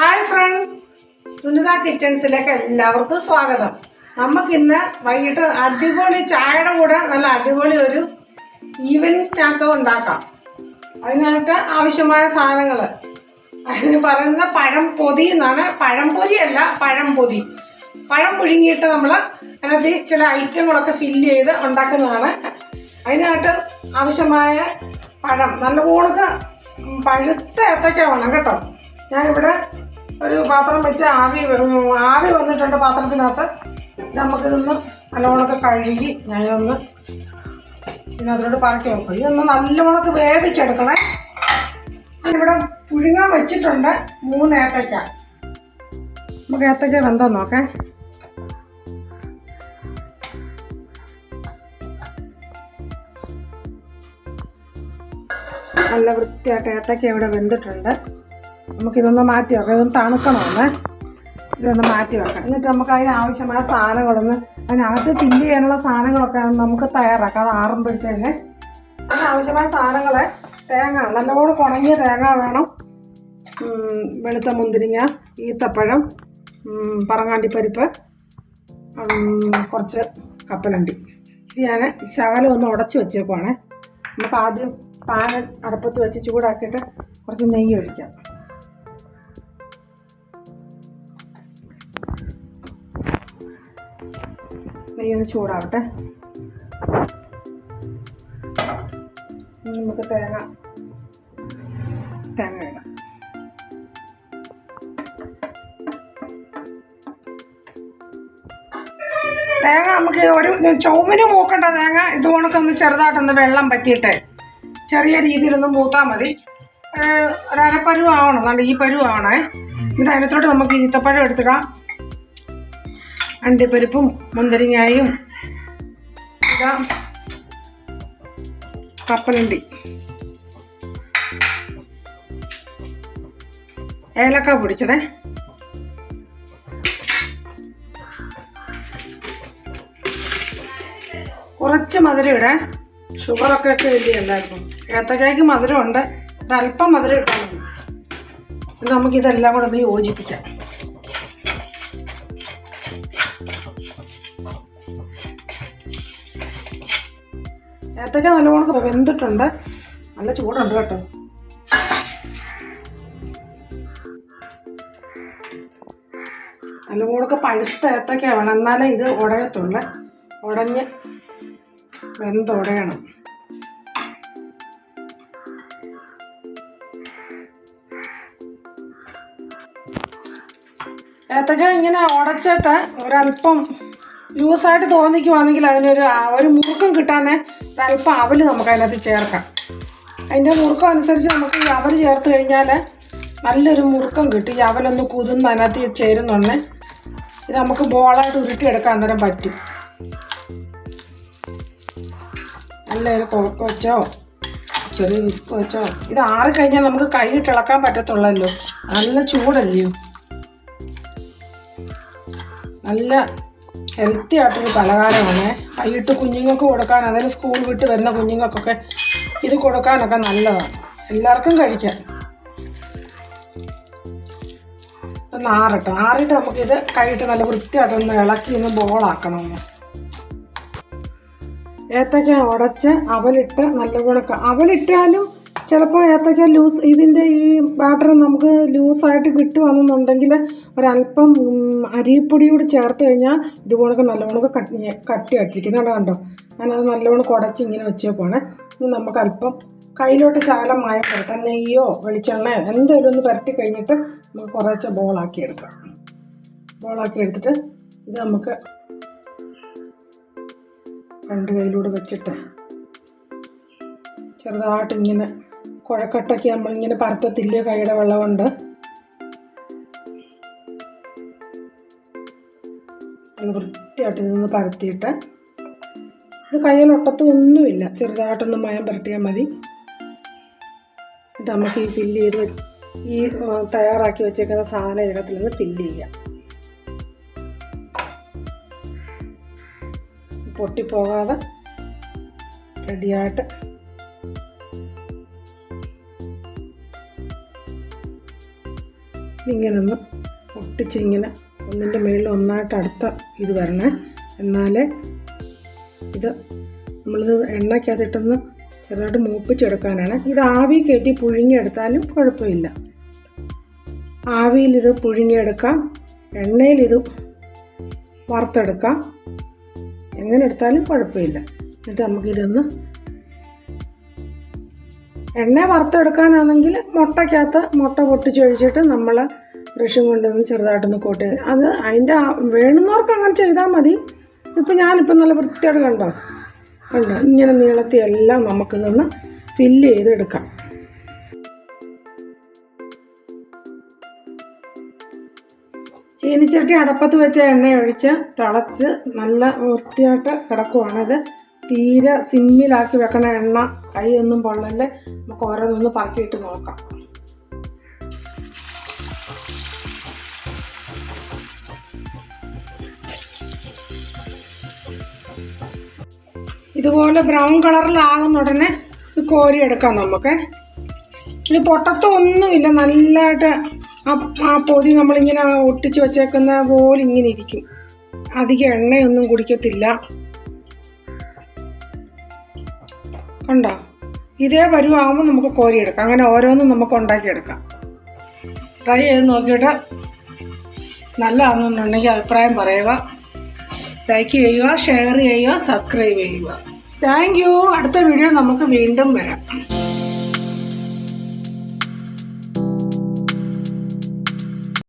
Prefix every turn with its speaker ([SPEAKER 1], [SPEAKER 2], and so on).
[SPEAKER 1] Hi friends Sunitha കിച്ചൺസിലേക്ക് എല്ലാവർക്കും സ്വാഗതം. നമുക്കിന്ന് വൈകിട്ട് അടിപൊളി ചായയുടെ കൂടെ നല്ല അടിപൊളി ഒരു ഈവനിങ് സ്നാക്ക് ഉണ്ടാക്കാം. അതിനായിട്ട് ആവശ്യമായ സാധനങ്ങൾ അതിന് പറയുന്ന പഴം പൊതി എന്നാണ്. പഴം പൊരിയല്ല പഴം പൊതി. പഴം പുഴുങ്ങിയിട്ട് നമ്മൾ അതിനകത്ത് ചില ഐറ്റങ്ങളൊക്കെ ഫില്ല് ചെയ്ത് ഉണ്ടാക്കുന്നതാണ്. അതിനായിട്ട് ആവശ്യമായ പഴം. നല്ല കൂണക്ക് പഴുത്ത ഏത്തക്ക വേണം കേട്ടോ. ഞാനിവിടെ ഒരു പാത്രം വെച്ച് ആവി ആവി വന്നിട്ടുണ്ട് പാത്രത്തിനകത്ത്. നമുക്കിതൊന്ന് നല്ലവണ്ണമൊക്കെ കഴുകി ഞാനൊന്ന് അതിനോട് പറക്കി വെക്കും. ഇതൊന്ന് നല്ലവണ്ണമൊക്കെ വേവിച്ചെടുക്കണേ. ഇവിടെ പുഴുങ്ങാൻ വെച്ചിട്ടുണ്ട് മൂന്ന് ഏത്തക്ക. നമുക്ക് ഏത്തക്ക വെന്തോ നോക്കേ. നല്ല വൃത്തിയായിട്ട് ഏത്തക്ക ഇവിടെ വെന്തിട്ടുണ്ട്. നമുക്കിതൊന്ന് മാറ്റി വെക്കാം. ഇതൊന്ന് തണുക്കണമെന്ന്. ഇതൊന്ന് മാറ്റി വെക്കാം. എന്നിട്ട് നമുക്ക് അതിന് ആവശ്യമായ സാധനങ്ങളൊന്ന് അതിനകത്ത് ഫില്ല് ചെയ്യാനുള്ള സാധനങ്ങളൊക്കെ നമുക്ക് തയ്യാറാക്കാം. അത് ആറുമ്പോഴത്തേന് അതിനാവശ്യമായ സാധനങ്ങളെ തേങ്ങ നല്ലപോലെ ഉണങ്ങിയ തേങ്ങ വേണം. വെളുത്ത മുന്തിരിങ്ങ ഈത്തപ്പഴം പറങ്ങാണ്ടി പറങ്ങാണ്ടിപ്പരിപ്പ് കുറച്ച് കപ്പലണ്ടി. ഇത് ഞാൻ ശകലം ഒന്ന് ഉടച്ചു വെച്ചേക്കുവാണേ. നമുക്ക് ആദ്യം പാൻ അടുപ്പത്ത് വെച്ച് ചൂടാക്കിയിട്ട് കുറച്ച് നെയ്യ് ഒഴിക്കാം. നെയ്യ് ഒന്ന് ചൂടാവട്ടെ നമുക്ക് തേങ്ങ തേങ്ങ ഇടാം. തേങ്ങ നമുക്ക് ഒരു ചുവന് മൂക്കണ്ട തേങ്ങ. ഇത് കണക്കൊന്ന് ചെറുതായിട്ടൊന്ന് വെള്ളം പറ്റിയിട്ട്. ചെറിയ രീതിയിലൊന്ന് മൂത്താൽ മതി. ഏഹ് ഒരു നല്ല ഈ പരുവാണേ ഇത് അതിനകത്തോട്ട് നമുക്ക് ഈത്തപ്പഴം എടുത്തിടാം. അണ്ടിപ്പരിപ്പും മുന്തിരിങ്ങായും ഇതാ കപ്പലണ്ടി. ഏലക്ക പൊടിച്ചതേ. കുറച്ച് മധുരം ഇടേ ഷുഗറൊക്കെ ഒക്കെ വലിയ ഉണ്ടായിരുന്നു. ഏത്തക്കായ്ക്ക് മധുരമുണ്ട്. ഒരല്പം മധുരം ഇട്ടാൽ മതി. നമുക്കിതെല്ലാം കൂടെ ഒന്ന് യോജിപ്പിക്കാം. ഏത്തക്ക നല്ലവണ്ണം വെന്തിട്ടുണ്ട്. നല്ല ചൂടുണ്ട് കേട്ടോ. നല്ലവണ്ണം പഴുത്ത ഏത്തക്ക വേണം എന്നാലേ ഇത് ഉടയത്തുള്ളൂ. ഉടഞ്ഞ് വെന്തുടയണം ഏത്തക്ക ഇങ്ങനെ ഉടച്ചിട്ട് ഒരല്പം ലൂസായിട്ട് തോന്നിക്കുവാണെങ്കിൽ അതിനൊരു ഒരു മുറുക്കം കിട്ടാനേ ഒരല്പം അവൽ നമുക്ക് അതിനകത്ത് ചേർക്കാം. അതിന്റെ മുറുക്കം അനുസരിച്ച് നമുക്ക് ഈ അവൽ ചേർത്ത് കഴിഞ്ഞാൽ നല്ലൊരു മുറുക്കം കിട്ടി. ഈ അവലൊന്ന് കുതിർന്ന് അതിനകത്ത് ചേരുന്നുണ്ടേ ഇത് നമുക്ക് ബോളായിട്ട് ഉരുട്ടിയെടുക്കാൻ അന്നേരം പറ്റും. നല്ലൊരു കുഴക്ക വെച്ചോ? ചെറിയ വിസ്ക് വെച്ചോ? ഇത് ആറി കഴിഞ്ഞാൽ നമുക്ക് കൈയിട്ട് ഇളക്കാൻ പറ്റത്തുള്ളല്ലോ. നല്ല ചൂടല്ലയോ നല്ല ഹെൽത്തി ആയിട്ടൊരു പലഹാരമാണ്. വൈകിട്ട് കുഞ്ഞുങ്ങൾക്ക് കൊടുക്കാൻ അതായത് സ്കൂൾ വിട്ട് വരുന്ന കുഞ്ഞുങ്ങൾക്കൊക്കെ ഇത് കൊടുക്കാനൊക്കെ നല്ലതാണ്. എല്ലാവർക്കും കഴിക്കാം. ഒന്ന് ആറട്ടെ ആറിട്ട് നമുക്കിത് കൈയിട്ട് നല്ല വൃത്തിയായിട്ടൊന്ന് ഇളക്കി ഒന്ന് ബോളാക്കണം ഏത്തക്ക ഉടച്ച് അവലിട്ട് നല്ലപോലെ അവലിട്ടാലും ചിലപ്പോൾ ഏത്തയ്ക്ക ലൂസ് ഇതിന്റെ ഈ ബാറ്റർ നമുക്ക് ലൂസായിട്ട് കിട്ടുകയാണെന്നുണ്ടെങ്കിൽ ഒരല്പം അരിപ്പൊടി കൂടി ചേർത്ത് കഴിഞ്ഞാൽ ഇതുപോലൊക്കെ നല്ലവണ്ണം കട്ടി കട്ടിയായിട്ടിരിക്കുന്നുണ്ട് കണ്ടോ? ഞാനത് നല്ലവണ്ണം കുടച്ച് ഇങ്ങനെ വെച്ചേക്കുവാണ്. ഇനി നമുക്ക് അല്പം കയ്യിലോട്ട് ശാലം മായം പുരട്ടാം നെയ്യോ വെളിച്ചെണ്ണയോ എന്തെങ്കിലും ഒന്ന് പുരട്ടി കഴിഞ്ഞിട്ട് നമുക്ക് കുറേശ്ശെ ബോളാക്കി എടുക്കാം. ബോളാക്കി എടുത്തിട്ട് ഇത് നമുക്ക് രണ്ട് കയ്യിലൂടെ വെച്ചിട്ട് ചെറുതായിട്ട് ഇങ്ങനെ കുഴക്കട്ടയ്ക്ക് നമ്മളിങ്ങനെ പരത്തത്തില്ല കൈയുടെ വെള്ളം കൊണ്ട് വൃത്തിയായിട്ട് നിന്ന് പരത്തിയിട്ട് അത് കയ്യിൽ ഒട്ടത്തും ഒന്നുമില്ല. ചെറുതായിട്ടൊന്ന് മയം പുരട്ടിയാൽ മതി. എന്നിട്ട് നമുക്ക് ഈ ഫില്ല് ചെയ്ത് ഈ തയ്യാറാക്കി വെച്ചേക്കുന്ന സാധനം ഇതിനകത്തിൽ നിന്ന് ഫില്ല് ചെയ്യാം പൊട്ടിപ്പോകാതെ റെഡിയായിട്ട് ഇങ്ങനെ ഒന്ന് ഒട്ടിച്ച് ഇങ്ങനെ ഒന്നിന്റെ മുകളിൽ ഒന്നായിട്ട് അടുത്ത ഇത് വരണേ. എന്നാലേ ഇത് നമ്മളിത് എണ്ണയ്ക്കകത്തിട്ടൊന്ന് ചെറുതായിട്ട് മൂപ്പിച്ചെടുക്കാനാണ്. ഇത് ആവി കയറ്റി പുഴുങ്ങിയെടുത്താലും കുഴപ്പമില്ല. ആവിയിൽ ഇത് പുഴുങ്ങിയെടുക്കാം. എണ്ണയിൽ ഇത് വറുത്തെടുക്കാം. എങ്ങനെ എടുത്താലും കുഴപ്പമില്ല. എന്നിട്ട് നമുക്കിതൊന്ന് എണ്ണ വറുത്തെടുക്കാനാണെങ്കിൽ മുട്ടയ്ക്കകത്ത് മുട്ട പൊട്ടിച്ചൊഴിച്ചിട്ട് നമ്മൾ ബ്രഷും കൊണ്ടൊന്ന് ചെറുതായിട്ടൊന്ന് കോട്ട് അത് അതിന്റെ വേണ്ടുന്നവർക്ക് അങ്ങനെ ചെയ്താൽ മതി. ഇപ്പം ഞാനിപ്പോൾ നല്ല വൃത്തിയായിട്ട് കണ്ടോ? കണ്ടോ? ഇങ്ങനെ നീളത്തി എല്ലാം നിന്ന് ഫില്ല് ചെയ്തെടുക്കാം. ചീനിച്ചട്ടി അടപ്പത്ത് വെച്ച എണ്ണ ഒഴിച്ച് തിളച്ച് നല്ല വൃത്തിയായിട്ട് കിടക്കുവാണിത് തീരെ സിമ്മിലാക്കി വെക്കണ എണ്ണ കൈയൊന്നും പൊള്ളൽ നമുക്ക് ഓരോന്നൊന്ന് പറക്കിയിട്ട് നോക്കാം. ഇതുപോലെ ബ്രൗൺ കളറിലാകുന്ന ഉടനെ ഇത് കോരിയെടുക്കാം നമുക്ക്. ഇത് പൊട്ടത്തൊന്നുമില്ല നല്ലതായിട്ട് ആ ആ പൊതി നമ്മളിങ്ങനെ ഒട്ടിച്ച് വെച്ചേക്കുന്ന പോലെ ഇങ്ങനെ ഇരിക്കും. അധികം എണ്ണയൊന്നും കുടിക്കത്തില്ല. കണ്ടോ ഇതേ പരുവാകുമ്പോൾ നമുക്ക് കോരിയെടുക്കാം. അങ്ങനെ ഓരോന്നും നമുക്ക് ഉണ്ടാക്കിയെടുക്കാം. ട്രൈ ചെയ്ത് നോക്കിയിട്ട് നല്ലതാണെന്നുണ്ടെങ്കിൽ അഭിപ്രായം പറയുക. ലൈക്ക് ചെയ്യുക ഷെയർ ചെയ്യുക സബ്സ്ക്രൈബ് ചെയ്യുക. താങ്ക് യു അടുത്ത വീഡിയോ നമുക്ക് വീണ്ടും വരാം.